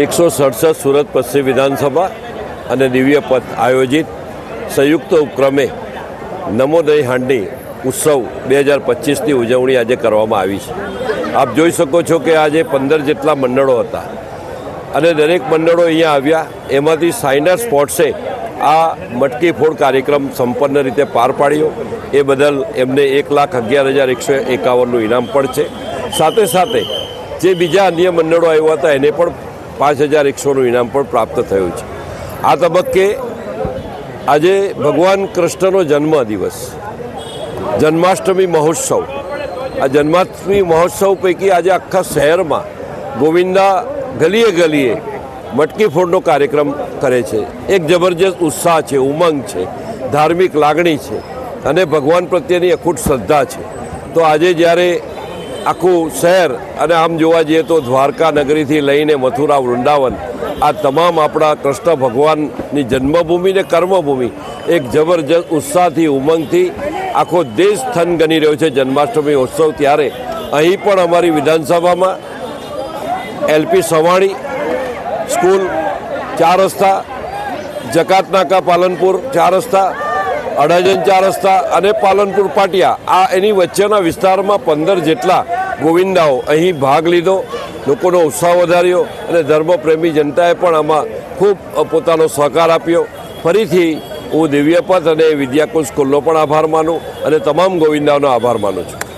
એકસો સડસઠ સુરત પશ્ચિમ વિધાનસભા અને દિવ્ય પથ આયોજિત સંયુક્ત ઉપક્રમે નમોદય હાંડી ઉત્સવ બે હજાર પચીસની ઉજવણી આજે કરવામાં આવી છે. આપ જોઈ શકો છો કે આજે પંદર જેટલા મંડળો હતા અને દરેક મંડળો અહીંયા આવ્યા. એમાંથી સાઇનર સ્પોર્ટ્સે આ મટકી ફોડ કાર્યક્રમ સંપન્ન રીતે પાર પાડ્યો. એ બદલ એમને એક લાખ અગિયાર હજાર એકસો એકાવનનું ઇનામ પણ છે. સાથે સાથે જે બીજા અન્ય મંડળો આવ્યા હતા, એને પણ પાંચ હજાર એકસોનું ઇનામ પણ પ્રાપ્ત થયું છે. આ તબક્કે આજે ભગવાન કૃષ્ણનો જન્મ દિવસ જન્માષ્ટમી મહોત્સવ. આ જન્માષ્ટમી મહોત્સવ પૈકી આજે આખા શહેરમાં ગોવિંદા ગલીએ ગલીએ મટકી ફોડનો કાર્યક્રમ કરે છે. એક જબરજસ્ત ઉત્સાહ છે, ઉમંગ છે, ધાર્મિક લાગણી છે અને ભગવાન પ્રત્યેની અખૂટ શ્રદ્ધા છે. તો આજે જ્યારે આખું શહેર અને આમ જોવા જઈએ તો દ્વારકા નગરીથી લઈને મથુરા, વૃંદાવન, આ તમામ આપણા કૃષ્ણ ભગવાનની જન્મભૂમિ ને કર્મભૂમિ એક જબરજસ્ત ઉત્સાહથી, ઉમંગથી આખો દેશ થન ગણી રહ્યો છે જન્માષ્ટમી ઉત્સવ ત્યારે. અહીં પણ અમારી વિધાનસભામાં એલપી સવાણી સ્કૂલ ચાર રસ્તા, જકાતનાકા પાલનપુર ચાર રસ્તા અડાજણ ચાર રસ્તા અને પાલનપુર પાટિયા, આ એની વચ્ચેના વિસ્તારમાં પંદર જેટલા ગોવિંદાઓ અહીં ભાગ લીધો. લોકોનો ઉત્સાહ વધાર્યો અને ધર્મપ્રેમી જનતાએ પણ આમાં ખૂબ પોતાનો સહકાર આપ્યો. ફરીથી હું દિવ્યપથ અને વિદ્યાકુંજ સ્કૂલનો પણ આભાર માનું અને તમામ ગોવિંદાઓનો આભાર માનું છું.